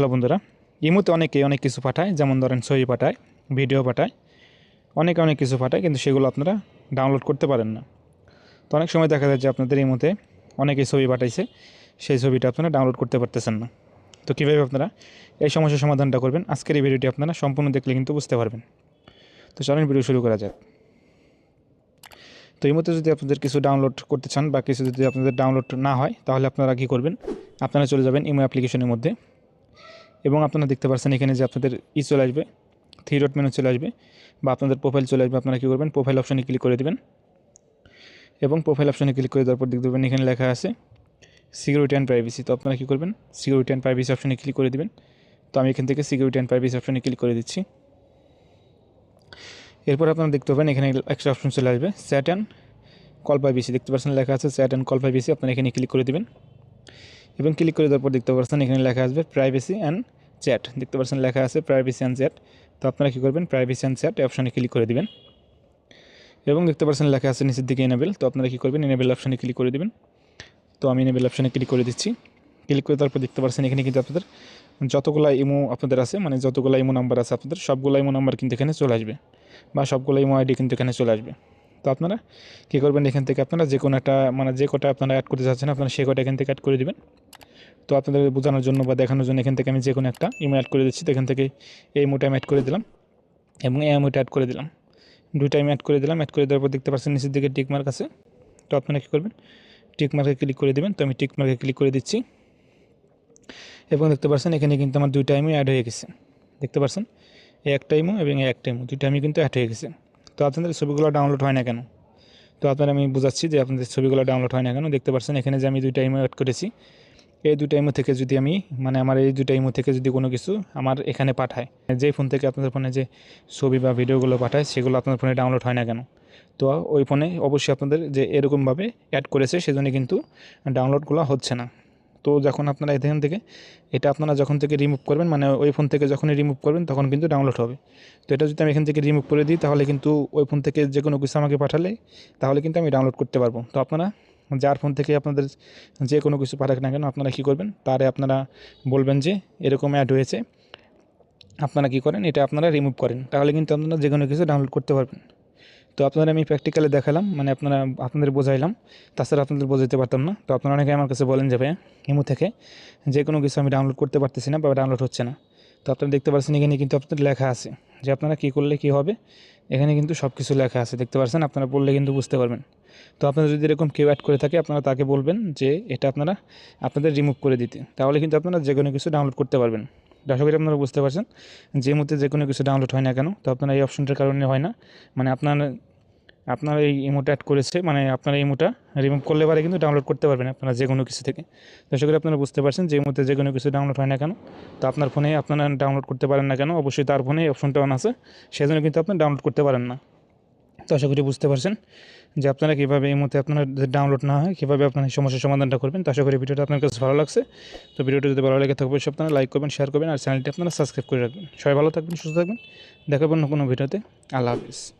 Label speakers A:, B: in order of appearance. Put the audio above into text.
A: Hello বন্ধুরা ইমুতে অনেকে অনেক কিছু পাঠায়, যেমন ধরেন ছবি পাঠায়, ভিডিও পাঠায়, অনেকে অনেক কিছু পাঠায়, কিন্তু সেগুলো আপনারা ডাউনলোড করতে পারেন না। তো অনেক সময় দেখা যায় যে আপনাদের ইমুতে অনেকেই ছবি পাঠাইছে, সেই ছবিটা আপনারা ডাউনলোড করতে পারতেছেন না। তো কীভাবে আপনারা এই সমস্যার সমাধানটা করবেন? আজকের এই ভিডিওটি আপনারা সম্পূর্ণ দেখলে কিন্তু বুঝতে পারবেন। তো চলেন ভিডিও শুরু করা যাক। তো এই মধ্যে যদি আপনাদের কিছু ডাউনলোড করতে চান বা কিছু যদি আপনাদের ডাউনলোড না হয়, তাহলে আপনারা কী করবেন? আপনারা চলে যাবেন ইমো অ্যাপ্লিকেশনের মধ্যে। এবং আপনারা দেখতে পাচ্ছেন এখানে যে আপনাদের ই চলে আসবে, থ্রি ডট মেনু চলে আসবে বা আপনাদের প্রোফাইল চলে আসবে, আপনারা কী করবেন প্রোফাইল অপশানে ক্লিক করে দেবেন। এবং প্রোফাইল অপশানে ক্লিক করে দেওয়ার পর দেখতে পাবেন এখানে লেখা আছে সিকিউরিটি অ্যান্ড প্রাইভেসি তো আপনারা কী করবেন সিকিউরিটি অ্যান্ড প্রাইভেসি অপশনে ক্লিক করে দেবেন। তো আমি এখান থেকে সিকিউরিটি অ্যান্ড প্রাইভেসি অপশনে ক্লিক করে দিচ্ছি। এরপর আপনারা দেখতে পাবেন এখানে একটা অপশন চলে আসবে স্যাট অ্যান্ড কল প্রাইভেসি দেখতে পাচ্ছেন লেখা আছে স্যাট অ্যান্ড কল প্রাইভেসি আপনারা এখানে ক্লিক করে দেবেন। এবং ক্লিক করে দেওয়ার পর দেখতে পাচ্ছেন এখানে লেখা আসবে প্রাইভেসি অ্যান্ড চ্যাট দেখতে পাচ্ছেন লেখা আছে প্রাইভেসি অ্যান্ড চ্যাট তো আপনারা কী করবেন? প্রাইভেসি অ্যান্ড চ্যাট অপশনে ক্লিক করে দিবেন। এবং দেখতে পাচ্ছেন লেখা আছে নিচের দিকে এনেবেল তো আপনারা কী করবেন? এনেবেল অপশানে ক্লিক করে দেবেন। তো আমি এনেবেল অপশনে ক্লিক করে দিচ্ছি। ক্লিক করে তারপর দেখতে পাচ্ছেন এখানে কিন্তু আপনাদের যতগুলো ইমো আপনাদের আছে মানে যতগুলো ইমো নাম্বার আছে আপনাদের, সবগুলো ইমো নাম্বার কিন্তু এখানে চলে আসবে। বা সবগুলো ইমো আইডি কিন্তু এখানে চলে আসবে। তো আপনারা কী করবেন? এখান থেকে আপনারা যে কোনো একটা মানে যে কটা আপনারা অ্যাড করতে চাচ্ছেন, আপনারা সে কটা এখান থেকে অ্যাড করে দেবেন। তো আপনাদের বোঝানোর জন্য বা দেখানোর জন্য এখান থেকে আমি যে কোনো একটা ইমো অ্যাড করে দিচ্ছি। তো এখান থেকে এই ইমোটা আমি অ্যাড করে দিলাম এবং এই ইমোটা অ্যাড করে দিলাম। দুইটা আমি অ্যাড করে দিলাম। অ্যাড করে দেওয়ার পর দেখতে পাচ্ছেন নিচের দিকে টিক মার্ক আছে। তো আপনারা কী করবেন? টিক মার্কে ক্লিক করে দেবেন। তো আমি টিক মার্কে ক্লিক করে দিচ্ছি। এবং দেখতে পাচ্ছেন এখানে কিন্তু আমার দুইটা ইমো অ্যাড হয়ে গেছে। দেখতে পাচ্ছেন? এই একটা ইমো এবং এই একটা ইমো দুইটা আমি কিন্তু অ্যাড হয়ে গেছে। তো আপনাদের ছবিগুলো ডাউনলোড হয় না কেন? তো আপনারা আমি বুঝাচ্ছি যে আপনাদের ছবিগুলো ডাউনলোড হয় না কেন? দেখতে পাচ্ছেন এখানে যে আমি দুইটা ইমো অ্যাড করেছি। এই দুইটা ইমো থেকে যদি আমি মানে আমার এই দুইটা ইমো থেকে যদি কোনো কিছু আমার এখানে পাঠায় যেই ফোন থেকে আপনাদের ফোনে যে ছবি বা ভিডিওগুলো পাঠায়, সেগুলো আপনার ফোনে ডাউনলোড হয় না কেন? তো ওই ফোনে অবশ্যই আপনাদের যে এরকমভাবে অ্যাড করেছে, সেজন্য কিন্তু ডাউনলোডগুলো হচ্ছে না। তো যখন আপনারা এখান থেকে, এটা আপনারা যখন থেকে রিমুভ করবেন মানে ওই ফোন থেকে যখনই রিমুভ করবেন, তখন কিন্তু ডাউনলোড হবে। তো এটা যদি আমি এখান থেকে রিমুভ করে দিই, তাহলে কিন্তু ওই ফোন থেকে যে কোনো কিছু আমাকে পাঠালে, তাহলে কিন্তু আমি ডাউনলোড করতে পারব। তো আপনারা যার ফোন থেকে আপনাদের যে কোনো কিছু পাঠাক না কেন আপনারা কী করবেন? তারে আপনারা বলবেন যে এরকম অ্যাড হয়েছে। আপনারা কী করেন? এটা আপনারা রিমুভ করেন। তাহলে কিন্তু আপনারা যে কোনো কিছু ডাউনলোড করতে পারবেন। তো আপনারা আমি প্র্যাকটিক্যালে দেখালাম মানে আপনারা, আপনাদের বোঝাইলাম। তাছাড়া আপনাদের বোঝাতে পারতাম না। তো আপনারা অনেকে আমার কাছে বলেন যাবে ইমো থেকে যে কোনো কিছু আমি ডাউনলোড করতে পারতেছি না বা ডাউনলোড হচ্ছে না। তো আপনারা দেখতে পাচ্ছেন এখানে কিন্তু আপনাদের লেখা আছে যে, আপনারা কী করলে কী হবে? এখানে কিন্তু সব কিছু লেখা আছে, দেখতে পাচ্ছেন আপনারা বললে কিন্তু বুঝতে পারবেন। তো আপনারা যদি এরকম কেউ অ্যাড করে থাকে, আপনারা তাকে বলবেন যে এটা আপনারা আপনাদের রিমুভ করে দিতে। তাহলে কিন্তু আপনারা যে কোনো কিছু ডাউনলোড করতে পারবেন। করি আপনারা বুঝতে পারছেন, যে মুহূর্তে যে কোনো কিছু ডাউনলোড হয় না কেন, তো আপনারা এই অপশনটার কারণে হয় না। মানে আপনার আপনার এই ইমোটা অ্যাড করেছে মানে আপনার ইমোটা রিমুভ করলে পারে কিন্তু ডাউনলোড করতে পারবেন আপনারা যে কোনো কিছু থেকে। করি আপনারা বুঝতে পারছেন, যে মুহূর্তে যে কোনো কিছু ডাউনলোড হয় না কেন, তো আপনার ফোনে আপনারা ডাউনলোড করতে পারেন না কেন, অবশ্যই তার ফোনে অপশনটা অন আছে, সেজন্য কিন্তু আপনি ডাউনলোড করতে পারেন না। তো আশা করি বুঝতে পারছেন যে আপনারা কীভাবে এই মুহূর্তে আপনার ডাউনলোড না হয়, কীভাবে আপনার এই সমস্যার সমাধানটা করবেন, তো আশা করি ভিডিওটা আপনার কাছে ভালো লাগছে। তো ভিডিওটা যদি ভালো লাগে থাকবে অবশ্যই আপনারা লাইক করবেন শেয়ার করবেন, আর চ্যানেলটি আপনারা সাবস্ক্রাইব করে রাখবেন। সবাই ভালো থাকবেন, সুস্থ থাকবেন। দেখাবেন কোনো ভিডিওতে। আল্লাহ হাফিজ।